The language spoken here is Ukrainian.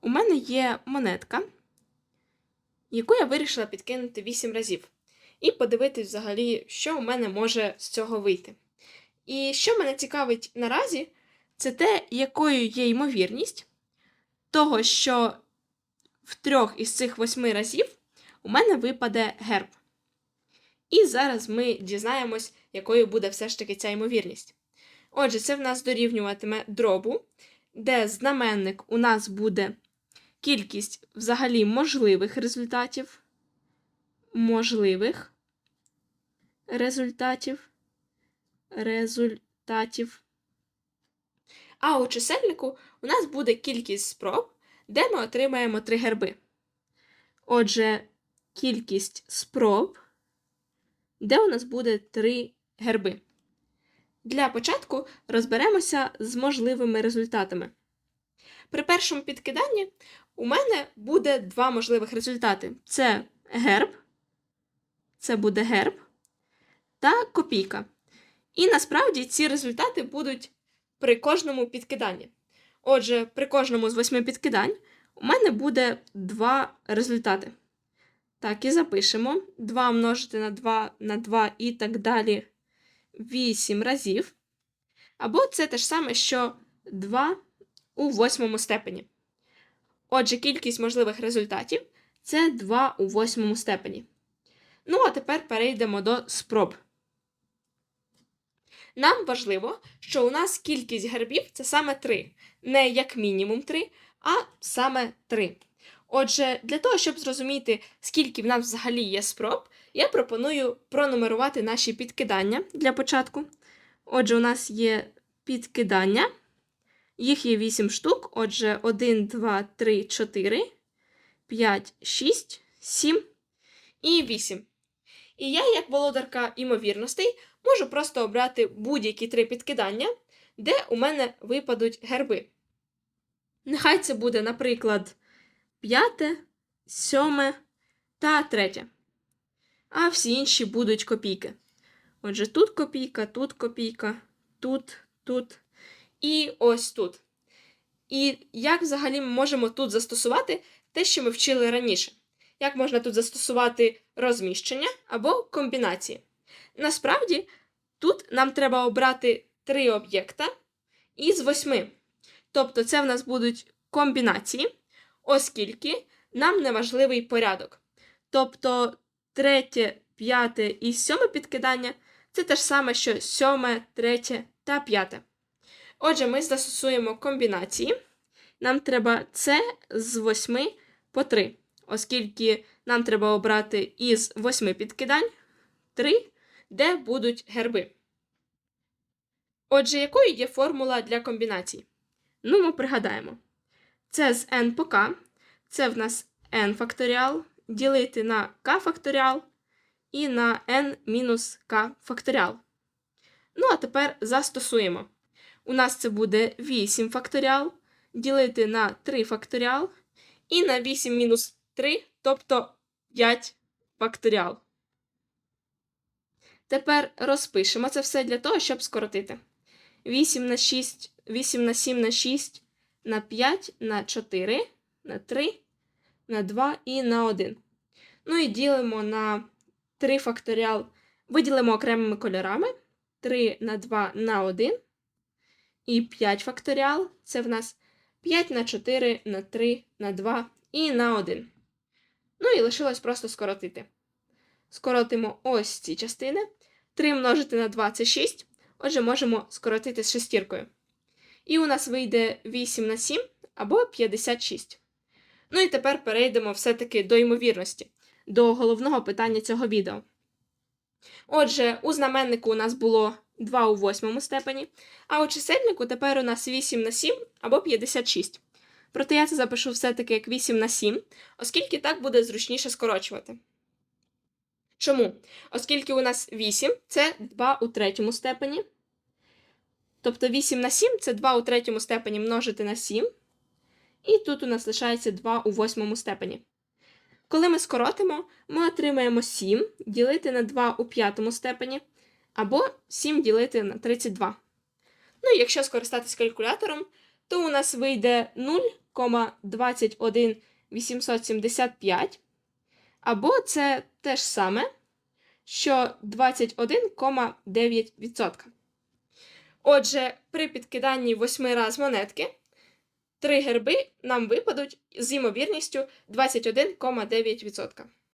у мене є монетка, яку я вирішила підкинути 8 разів. І подивитись взагалі, що у мене може з цього вийти. І що мене цікавить наразі, це те, якою є ймовірність того, що в трьох із цих восьми разів у мене випаде герб. І зараз ми дізнаємось, якою буде все ж таки ця ймовірність. Отже, це в нас дорівнюватиме дробу, де знаменник у нас буде кількість взагалі можливих результатів. Можливих результатів. Результатів. А у чисельнику у нас буде кількість спроб, де ми отримаємо три герби. Отже, кількість спроб, де у нас буде три герби. Для початку розберемося з можливими результатами. При першому підкиданні у мене буде два можливих результати: це герб, це буде герб та копійка. І насправді ці результати будуть при кожному підкиданні. Отже, при кожному з восьми підкидань у мене буде два результати. Так, і запишемо. 2 множити на 2 на 2 і так далі 8 разів. Або це те ж саме, що 2 у восьмому степені. Отже, кількість можливих результатів це 2 у восьмому степені. Ну, а тепер перейдемо до спроб. Нам важливо, що у нас кількість гербів це саме 3. Не як мінімум 3, а саме 3. Отже, для того, щоб зрозуміти, скільки в нас взагалі є спроб, я пропоную пронумерувати наші підкидання для початку. Отже, у нас є підкидання. Їх є 8 штук. Отже, 1, 2, 3, 4, 5, 6, 7 і 8. І я, як володарка імовірностей, можу просто обрати будь-які три підкидання, де у мене випадуть герби. Нехай це буде, наприклад, п'яте, сьоме та третє. А всі інші будуть копійки. Отже, тут копійка, тут копійка, тут, тут і ось тут. І як взагалі ми можемо тут застосувати те, що ми вчили раніше? Як можна тут застосувати розміщення або комбінації? Насправді, тут нам треба обрати три об'єкта із восьми. Тобто, це в нас будуть комбінації, оскільки нам не важливий порядок. Тобто, третє, п'яте і сьоме підкидання це те ж саме, що сьоме, третє та п'яте. Отже, ми застосуємо комбінації. Нам треба це з восьми по 3, оскільки нам треба обрати із восьми підкидань 3, де будуть герби. Отже, якою є формула для комбінацій? Ну, ми пригадаємо. Це з n по k, це в нас n факторіал, ділити на k факторіал і на n мінус k факторіал. Ну, а тепер застосуємо. У нас це буде 8 факторіал, ділити на 3 факторіал і на 8 мінус 3, тобто 5 факторіал. Тепер розпишемо це все для того, щоб скоротити. 8 на 6, 8 на 7 на 6, на 5, на 4, на 3, на 2 і на 1. Ну і ділимо на 3 факторіал, виділимо окремими кольорами. 3 на 2 на 1. І 5 факторіал це в нас 5 на 4 на 3 на 2 і на 1. Ну і лишилось просто скоротити. Скоротимо ось ці частини. 3 множити на 2 це 6. Отже, можемо скоротити з шестіркою. І у нас вийде 8 на 7 або 56. Ну і тепер перейдемо все-таки до ймовірності, до головного питання цього відео. Отже, у знаменнику у нас було 2 у восьмому степені, а у чисельнику тепер у нас 8 на 7 або 56. Проте я це запишу все-таки як 8 на 7, оскільки так буде зручніше скорочувати. Чому? Оскільки у нас 8 це 2 у третьому степені. Тобто 8 на 7 це 2 у третьому степені множити на 7. І тут у нас лишається 2 у восьмому степені. Коли ми скоротимо, ми отримаємо 7 ділити на 2 у п'ятому степені, або 7 ділити на 32. Ну і якщо скористатись калькулятором, то у нас вийде 0 21,875, або це те ж саме, що 21,9%. Отже, при підкиданні 8 раз монетки три герби нам випадуть з ймовірністю 21,9%.